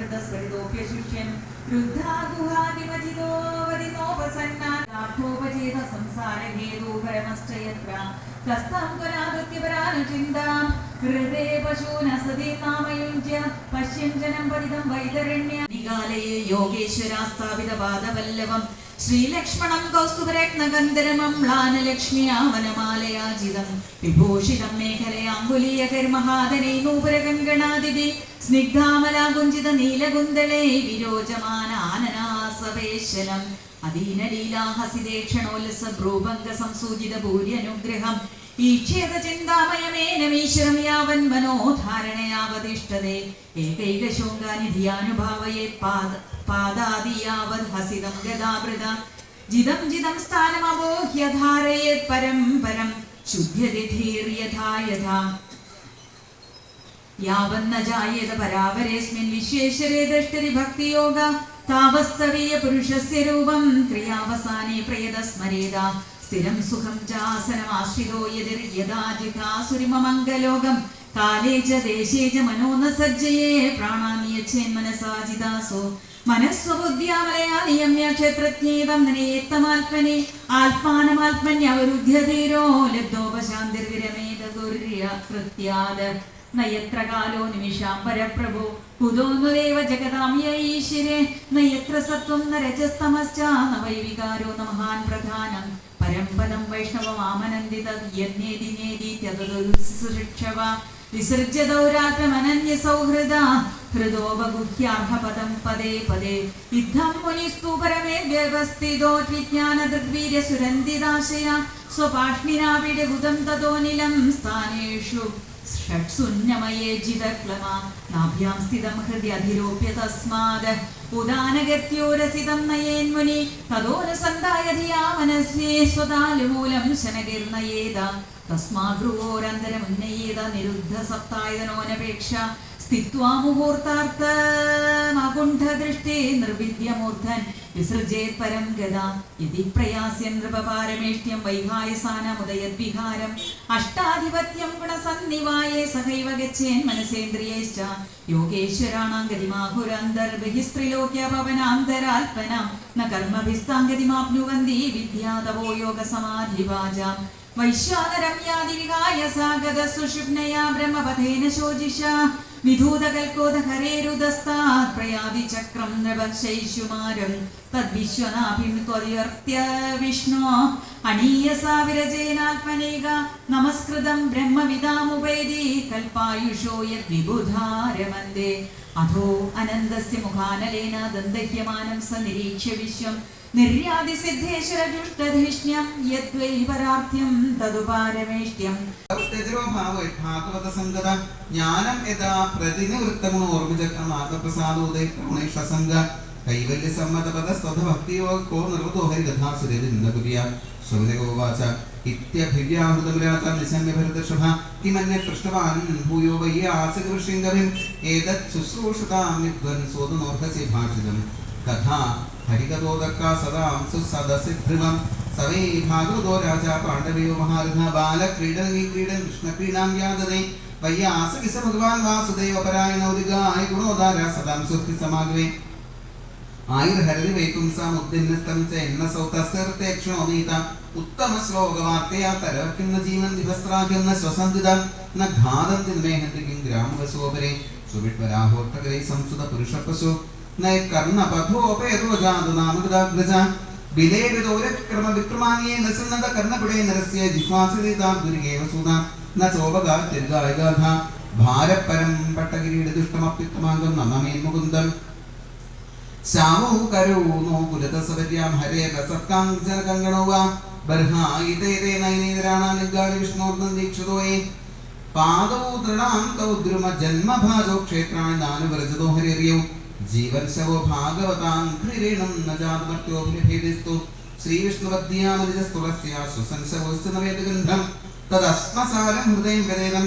വൃതസ്വരിതോപ്യശിഷ്യൻ രുദ്ധാഗുഹാദിമജിതോപരിനോപസന്നാഥോപചേത സംസാരഹേതൂപരമശ്ചയത്ര കസ്താം ത്വരാകൃത്യപരാനുചിന്താം ഹൃദേ പശൂന സതി നാമയുഞ്ച്യ പശ്യഞ്ജനം പതിതം വൈതരണ്യ. നികാലയെ യോഗേശ്വരാസ്ഥാപിത പാദവല്ലഭം ശ്രീലക്ഷ്മണം കൗസ്തുഭരത്നഗന്ധരമം മ്ലാനലക്ഷ്മിയാവനമാലയാജിതം വിഭൂഷിതം മേഖലയാങ്കുലീയകർമഹാദനൈ നൂപുരകങ്കണാദിവി സ്നിഗ്ധാമലാകുഞ്ചിത നീലകുന്തളേ വിരോചമാനാനനാസവേശലം അധീനലീലാഹസിതേക്ഷണോല്ലസ ഭ്രൂഭംഗ സംസൂചിത ഭൂര്യനുഗ്രഹം യാവൻ പാദ പാദാദി യാവത് ഹസിതം ഗതാമൃത ജിതം ജിതം സ്ഥാനമബോഹ്യ ധാരയേത് പരം പരം യാവന്ന ജായേത പരാവരേസ്മിൻ വിശ്വേശ്വരേ ദഷ്ടരി ഭക്തിയോഗ. താവസ്തവീയ പുരുഷസ്യ രൂപം ക്രിയാവസാനേ പ്രയത സ്മരേത സ്ഥിരം സുഖം ചാസനമാശ്രിതോ യതിർയഥാ ജിതാസുരിമമംഗലോകം കാലേ ച ദേശേ ച മനോ ന സജ്ജയേ പ്രാണാനിയച്ഛേൻ മനസാ ജിതാസോ. മനസ്വബുദ്ധ്യാമലയാ നിയമ്യ ക്ഷേത്രജ്ഞേതം നനയേത്തമാത്മനെ. ആത്മാനമാത്മന്യവരുദ്ധ്യധീരോ ലബ്ധോപശാന്തിർവിരമേത ഗുര്യ കൃത്യാത് നയത്ര കാലോ നിമിഷാംബരപ്രഭോ കുതോന്നുദേവ ജഗതാം ഈശ്വരെ നയത്ര സത്വം ന രജസ്തമശ്ച. ന വൈവികാരോ ന മഹാൻ പ്രധാനം. പരം പദം വൈഷ്ണവമാമനന്ദിത. യജ്ഞേതി നേതീത്യതദുസൃക്ഷവ വിസൃജ്യ ദൗരാത്രമനന്യ സൗഹൃദ ഹൃദോപഗുഹ്യാർഹപദം പദേ പദേ. ഇദ്ധം മുനിസ്തു പരമേ വ്യവസ്ഥിതോ ജ്ഞാനദൃഗ്വീര്യ സുരന്തിദാശയ സുരന്ദിതാശയ സ്വപാഷ്ണിനാവിടഹുതം തതോ നിലം സ്ഥാനേഷു. ഷട്സുന്യമയേ ജിതക്ലമ നാഭ്യാം സ്ഥിതം ഹൃദ്യധിരോപ്യ തസ്മാത് ഉദാനഗത്യോരസിതം നയേന്മുനി തതോനുസന്ധായ ധിയാ മനസ്യേ സ്വതാലുമൂലം ശനകീർണയേത തസ്മാദ്രുവോരന്തരമുന്നയേത നിരുദ്ധ സപ്തായതനോനപേക്ഷ സ്ഥിത്വാ മുഹൂർത്താർത്ഥമാകുണ്ഠദൃഷ്ടി നിർവിദ്യമൂർധൻ വിസൃജേത് പരം ഗത യതി പ്രയാസ്യൻ നൃപപാരമേഷ്ട്യം വൈഹായസാനമുദയദ്വിഹാരം അഷ്ടാധിപത്യം ഗുണസന്നിവായേ സഹൈവ ഗച്ഛേൻ മനസേന്ദ്രിയേശ്ച. യോഗേശ്വരാണാം ഗതിമാഹുരന്തർബഹിസ്ത്രിലോക്യപവനാന്തരാൽപനാം ന കർമ്മഭിസ്താംഗതിമാപ്നുവന്തി വിദ്യാതവോ യോഗസമാധിവാചാം. യദ്വിബുധാരമന്ദേ അധോ അനന്തസ്യ മുഖാനലേന ദന്തഹ്യമാനം സ നിരീക്ഷ്യ വിശ്വം ഭൂയോ വയ്യ ആസകൃഷിംഗവിം ഏതത് ഭാഷിതം കഥാ ഹരികതോദക്ക सदा ധ്രുവം സവേ ഭാഗവതോ രാജാ പാണ്ഡവയോ മഹാരഥ ബാലക്രീഡനീ ക്രീഡൻ കൃഷ്ണക്രീഡാം യാതതേ വയ്യാസകിസ ഭഗവാൻ വാസുദേവ പരായണൗരികായ ഗുണോദാര സദാം സുഖി ആയുർഹരതി വൈപുംസാം ഉദ്ദിന്നസ്തം ച എന്ന സൗതസ്തേക്ഷണോമീത ഉത്തമ ശ്ലോകവാർത്തയാ തരവക്കുന്ന ജീവൻ ദിവസ്ത്രാക്കുന്ന ശ്വസന്തിത ന ഘാതം മേഹന്തി കിം ഗ്രാമവസോപരെ സുവിട്വരാഹോട്ടകരെ സംസുത പുരുഷപശു ഭാരപരം പട്ടകിരീട ദുഷ്ടമപ്യുത്തമാംഗം നമമേ മുകുന്ദം ശ്യാമോ കരോനോ പുരതസവര്യാം ഹരേ രസക്കാംജനകങ്കണോ വാ ബർഹായിതേതേ നയനേതരാണാം നിഗാരി വിഷ്ണോർദ്ദം ദീക്ഷിതോയേ പാദോ ദൃഢാം തൗ ദ്രുമ ജന്മഭാജോ ക്ഷേത്രാണി നാനുവരജതോ ഹരിയറിയോ. ജീവൻ ശവോ ഭാഗവതാം ഘ്രിരീണം ന ജാതമർത്യോ ഭേദിസ്തു ശ്രീവിഷ്ണുവദ്യാമനിജസ്തുളസ്യ ശ്വസൻശവോസ്തു നവേദഗന്ധം തദസ്മസാരം ഹൃദയം ഗതേനം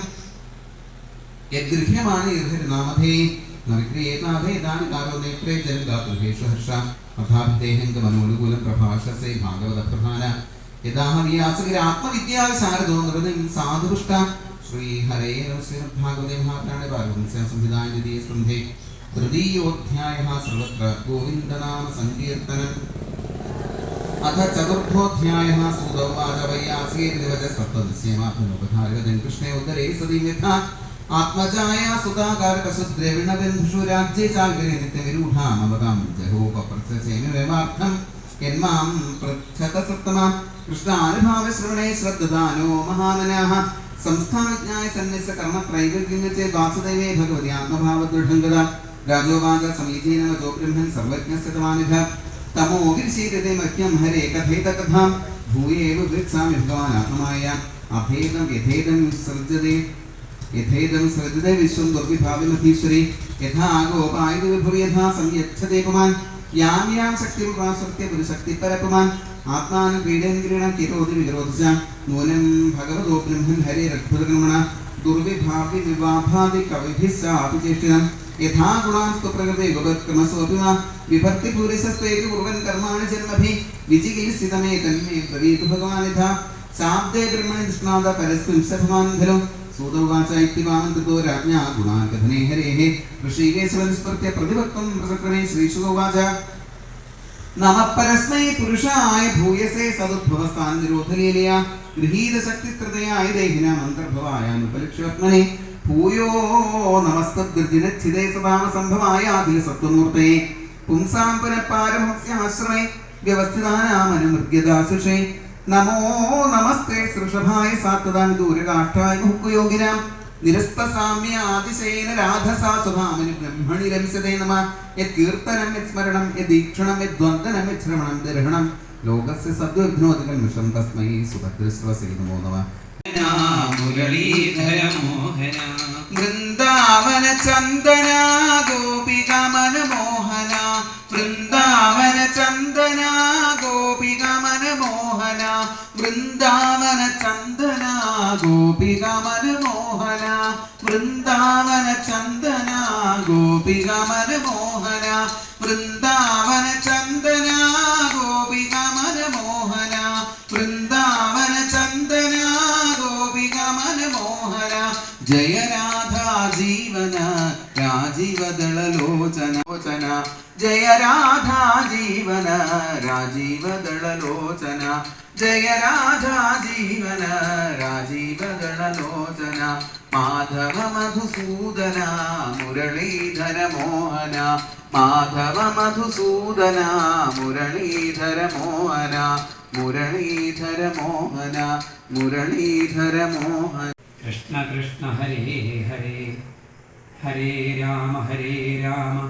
യദ്ഗൃഹ്യമാണ് ഈർഹരിനാമധേ ന വിക്രിയേതാഭേദാനി കാലോ നേത്രേ ജനഗാതുർഹേഷു ഹർഷ അഥാഭിദേഹംഗമനോനുകൂലം പ്രഭാഷസേ ഭാഗവത പ്രധാന യഥാഹവിയാസകിര ആത്മവിദ്യാശാരദോ നൃതം സാധുപുഷ്ട. ശ്രീഹരേ ഹരേ നമസ്തേ ഭാഗവതേ മഹാപ്രാണേ ഭാഗവതം സംവിധായ നിധി സ്കന്ധേ. तृतीयोऽध्यायः सर्वत्र गोविन्दनामसङ्कीर्तनम् अथ चतुर्थोऽध्यायः सूतौवाच वैयासीर्निवचस्तत्त्वदस्यमात्मनोपधारिवदन् कृष्णे उदरे सति यथा आत्मजाया सुताकारकशुद्रेविणबन्धुषु राज्ये चाग्रे नित्यविरूढामवतां जहोपप्रथसेमिवेवार्थं यन्मां पृच्छत सप्तमा। कृष्णानुभावश्रवणे श्रद्धदानो महामनाः संस्थाविज्ञाय सन्निस्य कर्मत्रैविध्यचे वासुदेवे भगवति आत्मभावदृढङ्गदा राजोवाच समीचीनवचो ब्रह्मन् सर्वज्ञस्य तमानिभ तमो विशीर्यते मह्यं हरे कथेतकथां भूयेव वृत्सामि भगवान् आत्ममाय अभेदं यथेदं विसर्जते यथेदं सृजते विश्वं दुर्विभाविमधीश्वरी। यथा गोपायुर्भुवि यथा संयच्छते पुमान्। यां यां शक्तिमुपाश्रित्य पुरुशक्तिपरपुमान् आत्मानं क्रीडं किरोति विकरोति च नूनं भगवतो ब्रह्मन् हरेरद्भुतकर्मण दुर्विभावि विवाभावि कविभिः सापि चेष्टितम् യഥാ ഗുണാസ്തു പ്രകൃതി ഉപക്രമസോപിമ വിഭക്തി ഭൂരിസസ്തേക്ക് കുറുവൻ കർമാണി ജന്മഭി വിജികീർസിതമേ തന്മേ പ്രവീതു ഭഗവാൻ യഥാ സാബ്ദേ ബ്രഹ്മണി ദൃഷ്ണാദ പരസ്മിംസഭമാനന്തരം സൂതവാചൈത്യവാമന്തോ രാജ്ഞാ ഗുണാകഥനേ ഹരേഃ ഋഷികേശവനുസ്മൃത്യ പ്രതിപക്വം പ്രസക്രമേ ശ്രീശുതോവാച നമ പരസ്മൈ പുരുഷായ ഭൂയസേ സദുദ്ഭവസ്ഥാൻ നിരോധലീലയ ഗൃഹീതശക്തിത്രതയായ ദേഹിന മന്ത്രഭവായ അനുപലക്ഷ്യാത്മനെ ഭൂയോ നമസ്തദ്ഗർജിന ചിതേ സദാമ സംഭവായ ആദില സത്വമൂർത്തേ. പുംസാംബര പാരമഹസ്യാശ്രമേ വ്യവസ്ഥിതാനാമന മൃഗ്യദാസുഷേ നമോ നമസ്തേ സൃഷഭായ സാത്തതാൻ ദൂരകാഷ്ടായ മുക്കുയോഗിനാം നിരസ്തസാമ്യ രാധസാ സ്വഭാമന് ബ്രഹ്മണി രംസതേ നമ. യത് യത് സ്മരണം യത് ദീക്ഷണം യത് ദ്വന്ദ്നം യത് ദർഹണം ലോകസ്യ സദ്വവിഘ്നോദികൾ മിഷം തസ്മൈ നമോ നമ. മുരളീധര മോഹന വൃന്ദാവന ചന്ദന ഗോപിക മനമോഹന വൃന്ദാവന ചന്ദന ഗോപിക മനമോഹന വൃന്ദാവന ചന്ദന ഗോപിക മനമോഹന വൃന്ദാവന ചന്ദന ഗോപിക മനമോഹന വൃന്ദാവന ലോചന ജയ രാധാ ജീവന രാജീവദളലോചന ജയ രാധാ ജീവന രാജീവദളലോചന മാധവ മധുസൂദന മുരളീധര മോഹന. മാധവ മധുസൂദന മുരളീധര മോഹന. മുരളീധര മോഹന മുരളീധര മോഹന. കൃഷ്ണ കൃഷ്ണ ഹരേ ഹരേ. ഹരേ രാമ ഹരേ രാമ.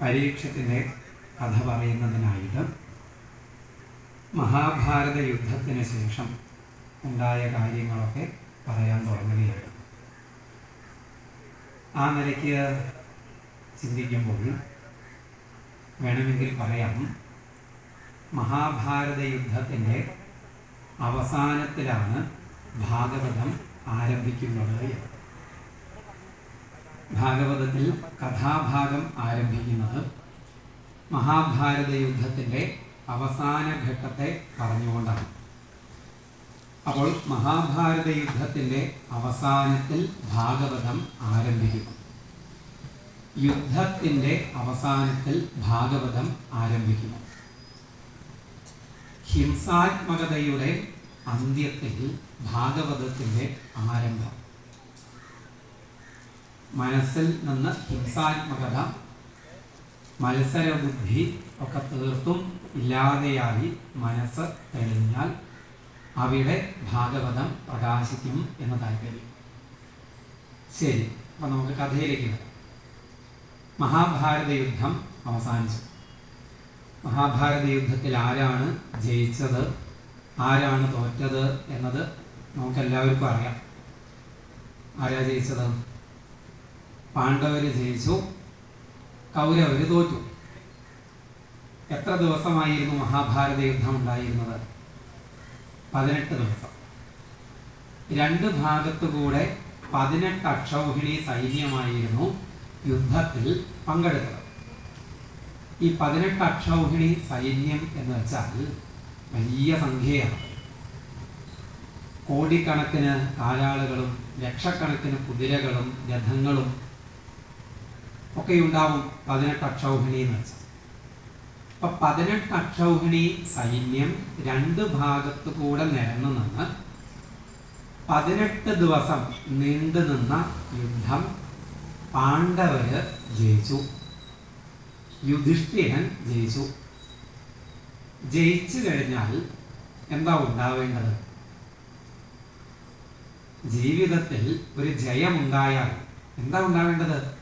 പരീക്ഷത്തിന്റെ കഥ പറയുന്നതിനായിട്ട് മഹാഭാരത യുദ്ധത്തിന് ശേഷം ഉണ്ടായ കാര്യങ്ങളൊക്കെ പറയാൻ തുടങ്ങുകയാണ് ആ നിലയ്ക്ക് ചിന്തിക്കുമ്പോൾ വേണമെങ്കിൽ പറയാം മഹാഭാരത യുദ്ധത്തിന്റെ അവസാനത്തിലാണ് ഭാഗവതം ആരംഭിക്കുന്നത് എന്ന്. ഭാഗവതത്തിൽ കഥാഭാഗം ആരംഭിക്കുന്നത് മഹാഭാരത യുദ്ധത്തിന്റെ അവസാന ഘട്ടത്തെ പറഞ്ഞുകൊണ്ടാണ്. അപ്പോൾ മഹാഭാരത യുദ്ധത്തിന്റെ അവസാനത്തിൽ ഭാഗവതം ആരംഭിക്കുന്നു. യുദ്ധത്തിന്റെ അവസാനത്തിൽ ഭാഗവതം ആരംഭിക്കുന്നു. ഹിംസാത്മകതയുടെ അന്ത്യത്തിൽ ഭാഗവതത്തിന്റെ ആരംഭം. മനസ്സിൽ നിന്ന് ഹിംസാത്മകത മത്സരബുദ്ധി ഒക്കെ തീർത്തും ഇല്ലാതെയായി മനസ്സ് തെളിഞ്ഞാൽ അവിടെ ഭാഗവതം പ്രകാശിക്കും എന്ന താല്പര്യം. ശരി അപ്പം നമുക്ക് കഥയിലേക്ക് വരാം. മഹാഭാരത യുദ്ധം അവസാനിച്ചു. മഹാഭാരത യുദ്ധത്തിൽ ആരാണ് ജയിച്ചത് ആരാണ് തോറ്റത് എന്നത് നമുക്കെല്ലാവർക്കും അറിയാം. ആരാ ജയിച്ചത്? പാണ്ഡവര് ജയിച്ചു കൗരവർ തോറ്റു. എത്ര ദിവസമായിരുന്നു മഹാഭാരത യുദ്ധം ഉണ്ടായിരുന്നത്? പതിനെട്ട് ദിവസം. രണ്ട് ഭാഗത്തുകൂടെ പതിനെട്ട് അക്ഷൗഹിണി സൈന്യമായിരുന്നു യുദ്ധത്തിൽ പങ്കെടുത്തത്. ഈ പതിനെട്ട് അക്ഷൗഹിണി സൈന്യം എന്ന് വെച്ചാൽ വലിയ സംഖ്യയാണ്. കോടിക്കണക്കിന് കാലാളുകളും ലക്ഷക്കണക്കിന് കുതിരകളും രഥങ്ങളും ഒക്കെ ഉണ്ടാവും പതിനെട്ട് അക്ഷൗഹിണി എന്ന് വെച്ചാൽ. അപ്പൊ പതിനെട്ട് അക്ഷൗഹിണി സൈന്യം രണ്ട് ഭാഗത്തു കൂടെ നിരന്നു നിന്ന് പതിനെട്ട് ദിവസം നീണ്ടു നിന്ന യുദ്ധം പാണ്ഡവര് ജയിച്ചു. യുധിഷ്ഠിരൻ ജയിച്ചു. ജയിച്ചു കഴിഞ്ഞാൽ എന്താ ഉണ്ടാവേണ്ടത്? ജീവിതത്തിൽ ഒരു ജയമുണ്ടായാൽ എന്താ ഉണ്ടാവേണ്ടത്?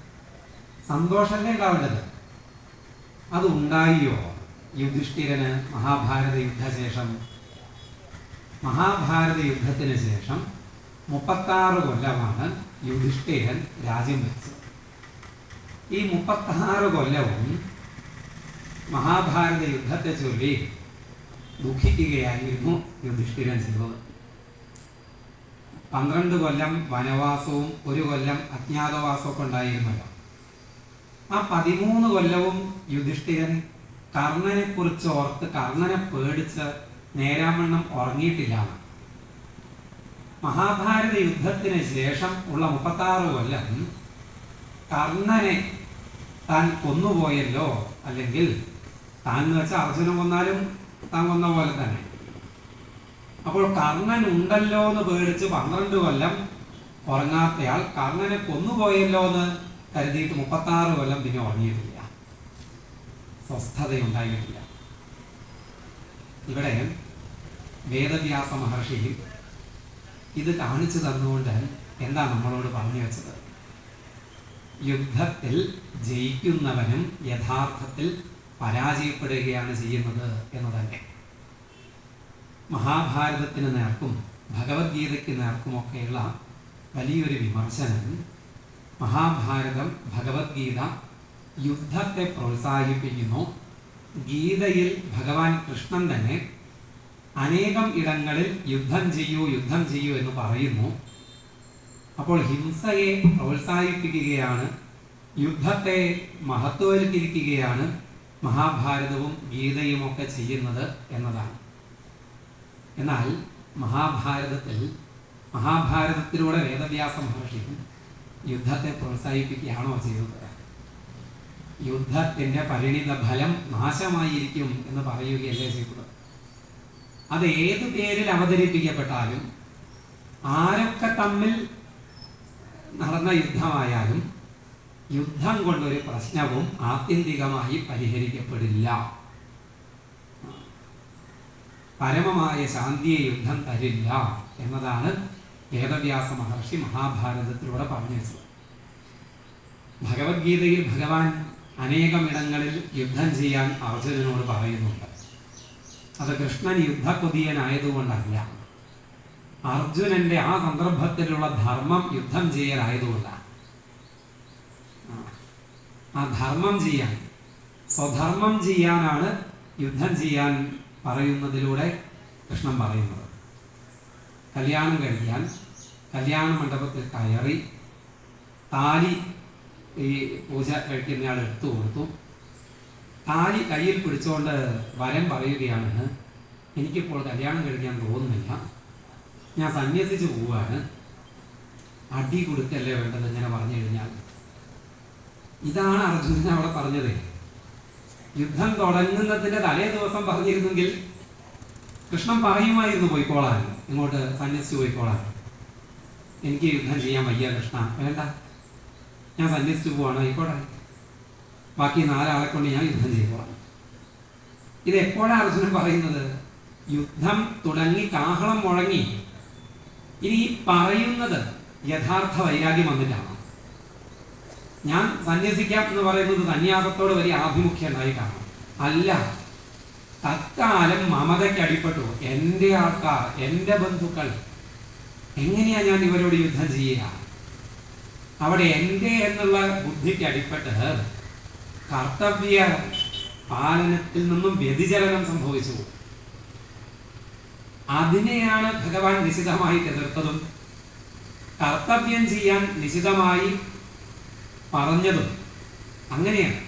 സന്തോഷമല്ലേ ഉണ്ടാവേണ്ടത്? അത് ഉണ്ടായിയോ യുധിഷ്ഠിരന് മഹാഭാരത യുദ്ധശേഷം? മഹാഭാരത യുദ്ധത്തിന് ശേഷം മുപ്പത്താറ് കൊല്ലമാണ് യുധിഷ്ഠിരൻ രാജ്യം വെച്ചത് ഈ മുപ്പത്താറ് കൊല്ലവും മഹാഭാരത യുദ്ധത്തെ ചൊല്ലി ദുഃഖിക്കുകയായിരുന്നു യുധിഷ്ഠിരൻ ചെയ്തത്. പന്ത്രണ്ട് കൊല്ലം വനവാസവും ഒരു കൊല്ലം അജ്ഞാതവാസവും ഉണ്ടായിരുന്നല്ലോ. ആ പതിമൂന്ന് കൊല്ലവും യുധിഷ്ഠിരൻ കർണനെ കുറിച്ച് ഓർത്ത് കർണനെ പേടിച്ച് നേരാമണ്ണം ഉറങ്ങിയിട്ടില്ല. മഹാഭാരത യുദ്ധത്തിന് ശേഷം ഉള്ള മുപ്പത്താറ് കൊല്ലം കർണനെ താൻ കൊന്നുപോയല്ലോ? അല്ലെങ്കിൽ താൻ എന്ന് വെച്ചാൽ അർജുനൻ കൊന്നാലും താൻ കൊന്ന പോലെ തന്നെ. അപ്പോൾ കർണൻ ഉണ്ടല്ലോ എന്ന് പേടിച്ച് പന്ത്രണ്ട് കൊല്ലം ഉറങ്ങാത്തയാൾ കർണനെ കൊന്നുപോയല്ലോ എന്ന് കരുതിയിട്ട് മുപ്പത്താറ് കൊല്ലം പിന്നെ ഉറങ്ങിയിട്ടില്ല. സ്വസ്ഥതയുണ്ടായിട്ടില്ല. ഇവിടെ വേദവ്യാസ മഹർഷി ഇത് കാണിച്ചു തന്നുകൊണ്ട് എന്താ നമ്മളോട് പറഞ്ഞു വെച്ചത്? യുദ്ധത്തിൽ ജയിക്കുന്നവനും യഥാർത്ഥത്തിൽ പരാജയപ്പെടുകയാണ് ചെയ്യുന്നത് എന്ന് തന്നെ മഹാഭാരതത്തിന് നേർക്കും ഭഗവത്ഗീതയ്ക്ക് നേർക്കുമൊക്കെയുള്ള വലിയൊരു വിമർശനം മഹാഭാരതം ഭഗവത്ഗീത യുദ്ധത്തെ പ്രോത്സാഹിപ്പിക്കുന്നു. ഗീതയിൽ ഭഗവാൻ കൃഷ്ണൻ തന്നെ അനേകം ഇടങ്ങളിൽ യുദ്ധം ചെയ്യൂ യുദ്ധം ചെയ്യൂ എന്ന് പറയുന്നു. അപ്പോൾ ഹിംസയെ പ്രോത്സാഹിപ്പിക്കുകയാണ് യുദ്ധത്തെ മഹത്വവൽക്കരിക്കുകയാണ് മഹാഭാരതവും ഗീതയും ഒക്കെ ചെയ്യുന്നത് എന്നതാണ്. എന്നാൽ മഹാഭാരതത്തിൽ മഹാഭാരതത്തിലൂടെ വേദവ്യാസ മഹർഷി യുദ്ധത്തെ പ്രോത്സാഹിപ്പിക്കുകയാണോ ചെയ്തത്? യുദ്ധത്തിന്റെ പരിണിത ഫലം നാശമായിരിക്കും എന്ന് പറയുകയല്ലേ ചെയ്തത്. അത് ഏത് പേരിൽ അവതരിപ്പിക്കപ്പെട്ടാലും ആരൊക്കെ തമ്മിൽ നടന്ന യുദ്ധമായാലും യുദ്ധം കൊണ്ടൊരു പ്രശ്നവും ആത്യന്തികമായി പരിഹരിക്കപ്പെടില്ല. പരമമായ ശാന്തിയെ യുദ്ധം തരില്ല എന്നതാണ് വേദവ്യാസ മഹർഷി മഹാഭാരതത്തിലൂടെ പറഞ്ഞു വെച്ചത്. ഭഗവത്ഗീതയിൽ ഭഗവാൻ അനേകം ഇടങ്ങളിൽ യുദ്ധം ചെയ്യാൻ അർജുനനോട് പറയുന്നുണ്ട്. അത് കൃഷ്ണൻ യുദ്ധക്കൊതിയനായതുകൊണ്ടല്ല. അർജുനന്റെ ആ സന്ദർഭത്തിലുള്ള ധർമ്മം യുദ്ധം ചെയ്യലായതുകൊണ്ടാണ്. ആ ധർമ്മം ചെയ്യാൻ സ്വധർമ്മം ചെയ്യാനാണ് യുദ്ധം ചെയ്യാൻ പറയുന്നതിലൂടെ കൃഷ്ണൻ പറയുന്നത്. കല്യാണം കഴിക്കാൻ കല്യാണ മണ്ഡപത്തിൽ കയറി താലി ഈ പൂജ കഴിക്കുന്നയാൾ എടുത്തു കൊടുത്തു. താലി കയ്യിൽ പിടിച്ചുകൊണ്ട് വരം പറയുകയാണ് എനിക്കിപ്പോൾ കല്യാണം കഴിക്കാൻ തോന്നുന്നില്ല. ഞാൻ സന്യസിച്ച് പോവാണ് അടി കൊടുക്കല്ലേ വേണ്ടത് ഇങ്ങനെ പറഞ്ഞു കഴിഞ്ഞാൽ. ഇതാണ് അർജുനൻ അവിടെ പറഞ്ഞത്. യുദ്ധം തുടങ്ങുന്നതിന്റെ തലേ ദിവസം പറഞ്ഞിരുന്നെങ്കിൽ കൃഷ്ണൻ പറയുമായിരുന്നു പോയിക്കോളാൻ. ഇങ്ങോട്ട് സന്യസിച്ച് പോയിക്കോളാൻ. എനിക്ക് യുദ്ധം ചെയ്യാൻ വയ്യ കൃഷ്ണ. വേണ്ട. ഞാൻ സന്യസിച്ച് പോവാണ്. ആയിക്കോട്ടെ. ബാക്കി നാലാളെ കൊണ്ട് ഞാൻ യുദ്ധം ചെയ്തോളാം. ഇത് എപ്പോഴാണ് അർജുനൻ പറയുന്നത്? യുദ്ധം തുടങ്ങി കാഹളം മുഴങ്ങി. ഇനി ഈ പറയുന്നത് യഥാർത്ഥ വൈരാഗ്യം വന്നിട്ടാണ്. ഞാൻ സന്യസിക്കാം എന്ന് പറയുന്നത് സന്യാസത്തോട് വലിയ ആഭിമുഖ്യം ഉണ്ടായിട്ടാണ്. അല്ല തത്കാലം മമതയ്ക്ക് അടിപ്പെട്ടു എന്റെ ആൾക്കാർ എന്റെ ബന്ധുക്കൾ എങ്ങനെയാ ഞാൻ ഇവരോട് യുദ്ധം ചെയ്യുക? അവിടെ എന്റെ എന്നുള്ള ബുദ്ധിക്ക് അടിപ്പെട്ട് കർത്തവ്യ പാലനത്തിൽ നിന്നും വ്യതിചലനം സംഭവിച്ചു. അതിനെയാണ് ഭഗവാൻ നിശിതമായി എതിർത്തതും കർത്തവ്യം ചെയ്യാൻ നിശിതമായി പറഞ്ഞതും. അങ്ങനെയാണ്.